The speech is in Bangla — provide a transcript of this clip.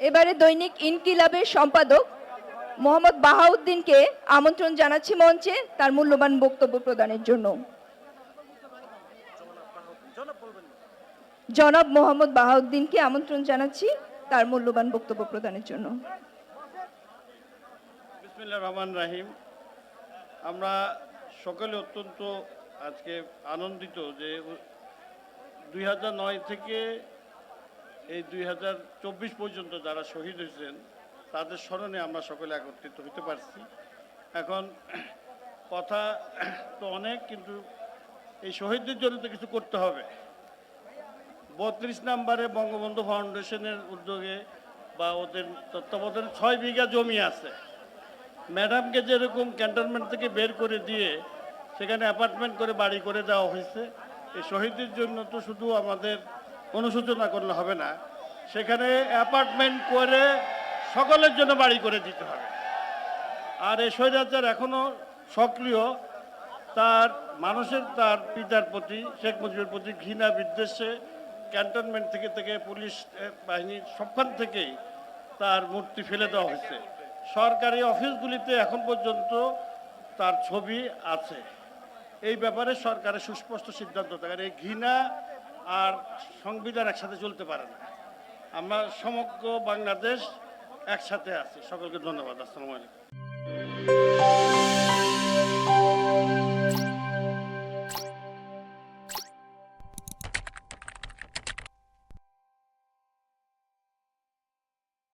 এবারে দৈনিক ইনকিলাবের সম্পাদক মোহাম্মদ বাহাউদ্দিনকে আমন্ত্রণ জানাচ্ছি মঞ্চে তার মূল্যবান বক্তব্য প্রদানের জন্য। জনাব মোহাম্মদ বাহাউদ্দিনকে আমন্ত্রণ জানাচ্ছি তার মূল্যবান বক্তব্য প্রদানের জন্য। রহমান রাহিম। আমরা সকলে অত্যন্ত আজকে আনন্দিত যে দুই থেকে এই দুই পর্যন্ত যারা শহীদ হয়েছেন, তাদের স্মরণে আমরা সকলে একত্রিত হতে পারছি। এখন কথা তো অনেক, কিন্তু এই শহীদদের জন্য তো কিছু করতে হবে। বত্রিশ নাম্বারে বঙ্গবন্ধু ফাউন্ডেশনের উদ্যোগে বা ওদের তত্ত্বাবধানে ছয় বিঘা জমি আছে। ম্যাডামকে যেরকম ক্যান্টনমেন্ট থেকে বের করে দিয়ে সেখানে অ্যাপার্টমেন্ট করে বাড়ি করে দেওয়া হয়েছে। এই শহীদদের জন্য তো শুধু আমাদের অনুশোচনা করলে হবে না। সেখানে অ্যাপার্টমেন্ট করে সকলের জন্য বাড়ি করে দিতে হবে। আর এই স্বৈরাচার এখনও সক্রিয়। তার মানুষের, তার পিতার প্রতি, শেখ মুজিবের প্রতি ঘৃণা, বিদ্বেষে ক্যান্টনমেন্ট থেকে থেকে পুলিশ বাহিনী সবখান থেকেই তার মূর্তি ফেলে দেওয়া হয়েছে। সরকারি অফিসগুলিতে এখন পর্যন্ত তার ছবি আছে। এই ব্যাপারে সরকারের সুস্পষ্ট সিদ্ধান্ত থাকে। এই ঘৃণা আর সংবিধান একসাথে চলতে পারে না। আমরা সমগ্র বাংলাদেশ একসাথে আছি। সকলকে ধন্যবাদ। আসসালামু আলাইকুম।